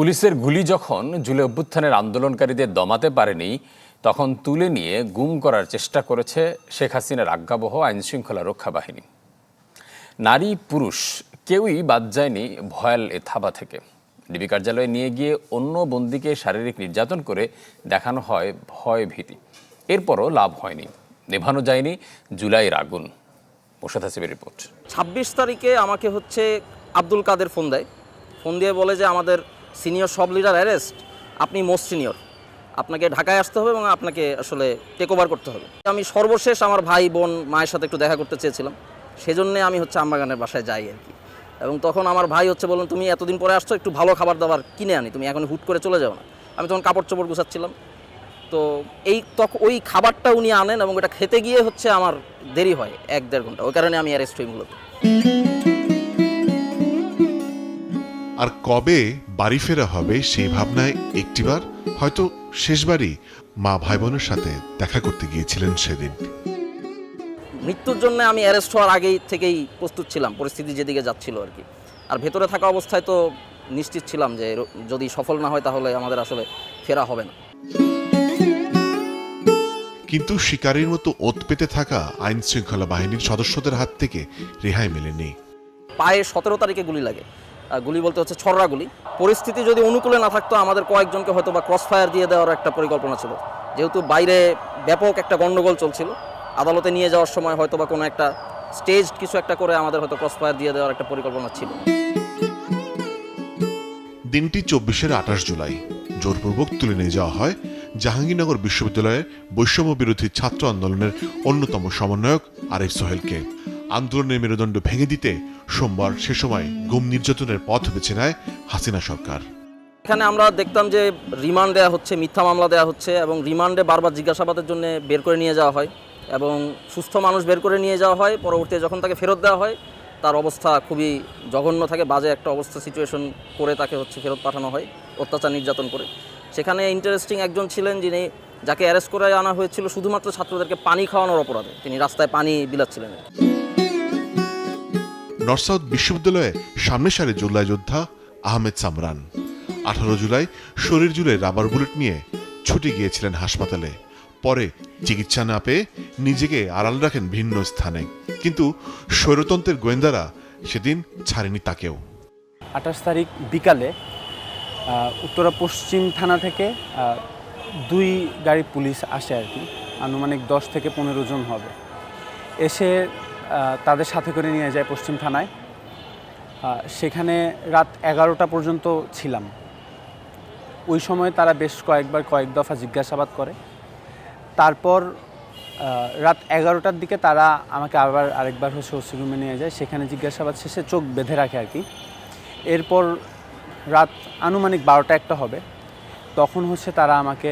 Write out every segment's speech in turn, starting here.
পুলিশের গুলি যখন জুলে অভ্যুত্থানের আন্দোলনকারীদের দমাতে পারেনি, তখন তুলে নিয়ে গুম করার চেষ্টা করেছে শেখ হাসিনার আজ্ঞাবহ আইনশৃঙ্খলা রক্ষা বাহিনী নারী, পুরুষ কেউই বাদ যায়নি ভয়াল এ থাবা থেকে। ডিবি কার্যালয়ে নিয়ে গিয়ে অন্য বন্দিকে শারীরিক নির্যাতন করে দেখানো হয় ভয় ভীতি। এরপরও লাভ হয়নি, নেভানো যায়নি জুলাইয়ের আগুন। মোশাদ হাসিবের রিপোর্ট। ছাব্বিশ তারিখে আমাকে হচ্ছে আব্দুল কাদের ফোন দেয়। ফোন দিয়ে বলে যে আমাদের সিনিয়র সব লিডার অ্যারেস্ট আপনি মোস্ট সিনিয়র আপনাকে ঢাকায় আসতে হবে এবং আপনাকে আসলে টেক ওভার করতে হবে। আমি সর্বশেষ আমার ভাই, বোন, মায়ের সাথে একটু দেখা করতে চেয়েছিলাম। সেজন্যে আমি হচ্ছে আম্বাগানের বাসায় যাই আর কি। এবং তখন আমার ভাই হচ্ছে বললেন, তুমি এতদিন পরে আসছো, একটু ভালো খাবার দাবার কিনে আনি। তুমি এখন হুট করে চলে যাও না। আমি তখন কাপড় চোপড় গুছাচ্ছিলাম। তো এই তখন ওই খাবারটা উনি আনেন এবং এটা খেতে গিয়ে হচ্ছে আমার দেরি হয়, এক দেড় ঘণ্টা। ওই কারণে আমি অ্যারেস্ট হই মূলত। আর কবে বাড়ি ফেরা হবে সেই ভাবনায় একটিবার হয়তো শেষবারই মা ভাই বোনের সাথে দেখা করতে গিয়েছিলেন সেদিন। মৃত্যুর জন্য আমি অ্যারেস্ট হওয়ার আগেই থেকেই প্রস্তুত ছিলাম পরিস্থিতি যেদিকে যাচ্ছিল আর কি। আর ভেতরে থাকা অবস্থায় তো নিশ্চিত ছিলাম যে যদি সফল না হয় তাহলে আমাদের আসলে ফেরা হবে না। কিন্তু শিকারীর মতো ওত পেতে থাকা আইন শৃঙ্খলা বাহিনীর সদস্যদের হাত থেকে রেহাই মেলেনি। পায়ে সতেরো তারিখে গুলি লাগে। গুলি বলতে হচ্ছে ছড়রা গুলি। পরিস্থিতি যদি অনুকূলে না থাকতো, আমাদের কয়েকজনকে হয়তো বা ক্রস ফায়ার দিয়ে দেওয়ার একটা পরিকল্পনা ছিল। যেহেতু বাইরে ব্যাপক একটা গণ্ডগোল চলছিল, আদালতে নিয়ে যাওয়ার সময় হয়তো বা কোনো একটা স্টেজ কিছু একটা করে আমাদের হয়তো ক্রস ফায়ার দিয়ে দেওয়ার একটা পরিকল্পনা ছিল। দিনটি চব্বিশের আঠাশ জুলাই। জোরপূর্বক তুলে নিয়ে যাওয়া হয় জাহাঙ্গীরনগর বিশ্ববিদ্যালয়ের বৈষম্য বিরোধী ছাত্র আন্দোলনের অন্যতম সমন্বয়ক আরিফ সোহেলকে। আন্দোলনের মেরুদণ্ড ভেঙে দিতে সোমবার সে সময় গুম নির্যাতনের পথ বেছে নেয় হাসিনা সরকার। এখানে আমরা দেখতাম যে রিমান্ড দেওয়া হচ্ছে, মিথ্যা মামলা দেওয়া হচ্ছে এবং রিমান্ডে বারবার জিজ্ঞাসাবাদের জন্য বের করে নিয়ে যাওয়া হয় এবং সুস্থ মানুষ বের করে নিয়ে যাওয়া হয়। পরবর্তীতে যখন তাকে ফেরত দেওয়া হয়, তার অবস্থা খুবই জঘন্য থাকে, বাজে একটা অবস্থা সিচুয়েশন করে তাকে হচ্ছে ফেরত পাঠানো হয়, অত্যাচার নির্যাতন করে। সেখানে ইন্টারেস্টিং একজন ছিলেন যিনি, যাকে অ্যারেস্ট করে আনা হয়েছিল শুধুমাত্র ছাত্রদেরকে পানি খাওয়ানোর অপরাধে। তিনি রাস্তায় পানি বিলাচ্ছিলেন। নর্থ সাউথ বিশ্ববিদ্যালয়ে সামনে সারে জুলাই যোদ্ধা আহমেদ সামরান। আঠারো জুলাই শরীর জুড়ে রাবার বুলেট নিয়ে ছুটে গিয়েছিলেন হাসপাতালে। পরে চিকিৎসা না পেয়ে নিজেকে আড়াল রাখেন ভিন্ন স্থানে। কিন্তু স্বৈরতন্ত্রের গোয়েন্দারা সেদিন ছাড়েনি তাকেও। আঠাশ তারিখ বিকালে উত্তরা পশ্চিম থানা থেকে দুই গাড়ি পুলিশ আসে আর কি। আনুমানিক দশ থেকে পনেরো জন হবে। এসে তাদের সাথে করে নিয়ে যায় পশ্চিম থানায়। সেখানে রাত এগারোটা পর্যন্ত ছিলাম। ওই সময় তারা বেশ কয়েকবার কয়েক দফা জিজ্ঞাসাবাদ করে। তারপর রাত এগারোটার দিকে তারা আমাকে আবার আরেকবার হচ্ছে ওসি রুমে নিয়ে যায়। সেখানে জিজ্ঞাসাবাদ শেষে চোখ বেঁধে রাখে আর কি। এরপর রাত আনুমানিক বারোটা একটা হবে। তখন হচ্ছে তারা আমাকে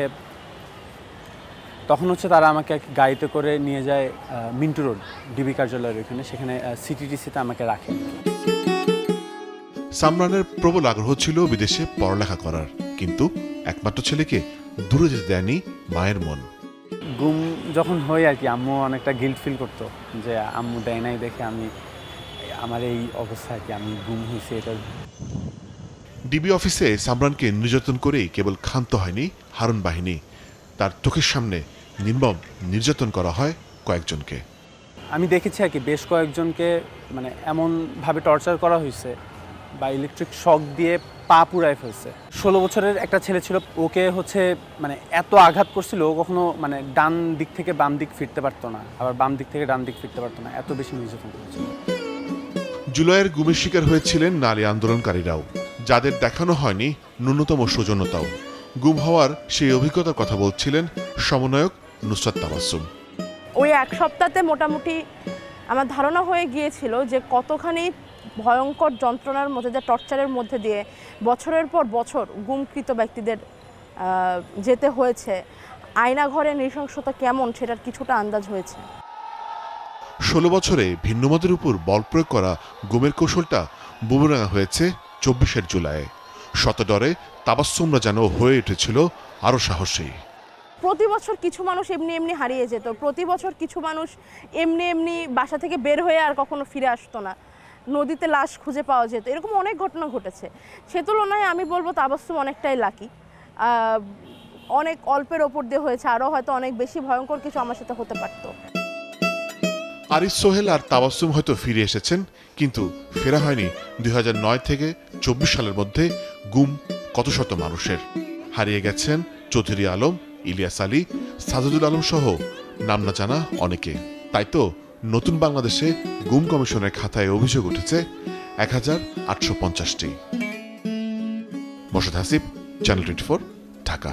তখন হচ্ছে তারা আমাকে এক গাড়িতে করে নিয়ে যায় মিন্টু রোড ডিবি কার্যালয়ের ওইখানে। সেখানে সিটিটিসিতে আমাকে রাখে। সামরানের প্রবল আগ্রহ ছিল বিদেশে পড়ালেখা করার কিন্তু একমাত্র ছেলেকে দূরে যেতে দেয়নি মায়ের মন। গুম যখন হই আর কি আম্মু অনেকটা গিল্ট ফিল করতো যে আম্মু দেয় নাই দেখে আমি আমার এই অবস্থা আর কি আমি গুম হয়েছি এটা। ডিবি অফিসে সামরানকে নির্যাতন করেই কেবল ক্ষান্ত হয়নি হারুন বাহিনী। তার চোখের সামনে নির্মম নির্যাতন করা হয় কয়েকজনকে। আমি দেখেছি আর কি বেশ কয়েকজনকে মানে এমনভাবে টর্চার করা হয়েছে বা ইলেকট্রিক শক দিয়ে পা পুড়ায় ফেলছে। ষোলো বছরের একটা ছেলে ছিল ওকে হচ্ছে মানে এত আঘাত করছিল ও কখনো মানে ডান দিক থেকে বাম দিক ফিরতে পারতো না আবার বাম দিক থেকে ডান দিক ফিরতে পারতো না এত বেশি নির্যাতন করেছিল। জুলাইয়ের গুমের শিকার হয়েছিলেন নারী আন্দোলনকারীরাও যাদের দেখানো হয়নি ন্যূনতম সৌজন্যতাও। গুম হওয়ার সেই অভিজ্ঞতার কথা বলছিলেন সমন্বয়ক নুসরাত তাবাসুম ওই এক সপ্তাহতে মোটামুটি আমার ধারণা হয়ে গিয়েছিল যে কতখানি ভয়ঙ্কর যন্ত্রণার মধ্যে যে টর্চারের মধ্যে দিয়ে বছরের পর বছর গুমকৃত ব্যক্তিদের যেতে হয়েছে আয়নাঘরে নৃশংসতা কেমন সেটার কিছুটা আন্দাজ হয়েছে। ষোলো বছরে ভিন্নমতের উপর বল প্রয়োগ করা গুমের কৌশলটা বুমরাঙা হয়েছে চব্বিশের জুলাইয়ে। শতডরে তাবাসুমরা যেন হয়ে উঠেছিল আরও সাহসী। প্রতি বছর কিছু মানুষ এমনি এমনি হারিয়ে যেত। প্রতি বছর কিছু মানুষ এমনি এমনি বাসা থেকে বের হয়ে আর কখনো ফিরে আসতো না। নদীতে লাশ খুঁজে পাওয়া যেত। এরকম অনেক ঘটনা ঘটেছে। সে তুলনায় আমি বলব তাবাস্সুম অনেকটাই লাকি অনেক অল্পের ওপর দিয়ে হয়েছে। আরও হয়তো অনেক বেশি ভয়ঙ্কর কিছু আমার সাথে হতে পারতো। আরিস সোহেল আর তাবাসুম হয়তো ফিরে এসেছেন, কিন্তু ফেরা হয়নি দু হাজার নয় থেকে চব্বিশ সালের মধ্যে গুম কত শত মানুষের। হারিয়ে গেছেন চৌধুরী আলম ইলিয়াস আলী, সাজুদুল আলম সহ নাম না জানা অনেকে। তাই তো নতুন বাংলাদেশে গুম কমিশনের খাতায় অভিযোগ উঠেছে এক হাজার আটশো পঞ্চাশটি। Moshad Hasib, channel twenty Dhaka.